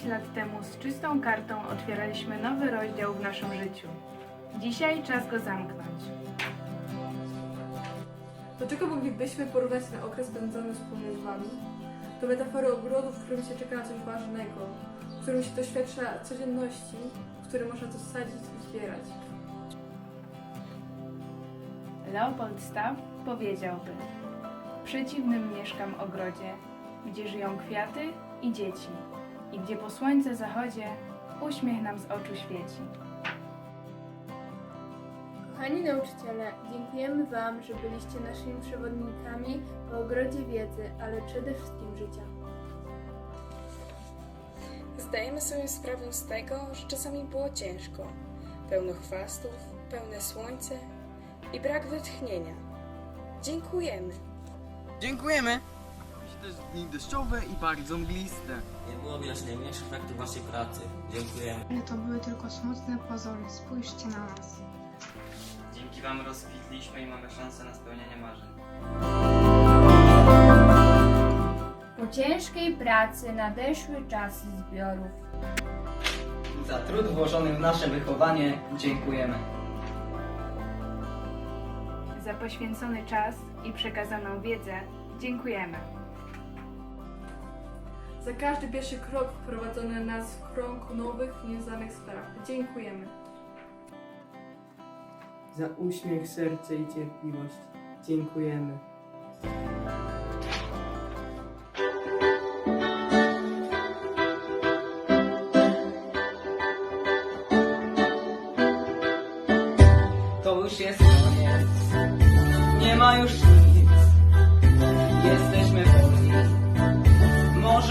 10 lat temu z czystą kartą otwieraliśmy nowy rozdział w naszym życiu. Dzisiaj czas go zamknąć. Do czego moglibyśmy porównać ten okres spędzony wspólnie z Wami? Do metafory ogrodu, w którym się czeka na coś ważnego, w którym się doświadcza codzienności, w którym można to sadzić i zbierać. Leopold Staff powiedziałby: W przeciwnym mieszkam ogrodzie, gdzie żyją kwiaty i dzieci, i gdzie po słońce zachodzie uśmiech nam z oczu świeci. Kochani nauczyciele, dziękujemy Wam, że byliście naszymi przewodnikami po ogrodzie wiedzy, ale przede wszystkim życia. Zdajemy sobie sprawę z tego, że czasami było ciężko. Pełno chwastów, pełne słońce i brak wytchnienia. Dziękujemy. Dziękujemy! Też dni deszczowe i bardzo mgliste. Nie było widać najmniejszych efektów waszej pracy. Dziękujemy. Ale to były tylko smutne pozory. Spójrzcie na nas. Dzięki Wam rozkwitliśmy i mamy szansę na spełnienie marzeń. Po ciężkiej pracy nadeszły czasy zbiorów. Za trud włożony w nasze wychowanie dziękujemy. Za poświęcony czas i przekazaną wiedzę dziękujemy. Za każdy pierwszy krok wprowadzony nas w krąg nowych, nieznanych spraw. Dziękujemy. Za uśmiech, serce i cierpliwość dziękujemy. To już jest koniec. Nie ma już nic. Jesteśmy wolni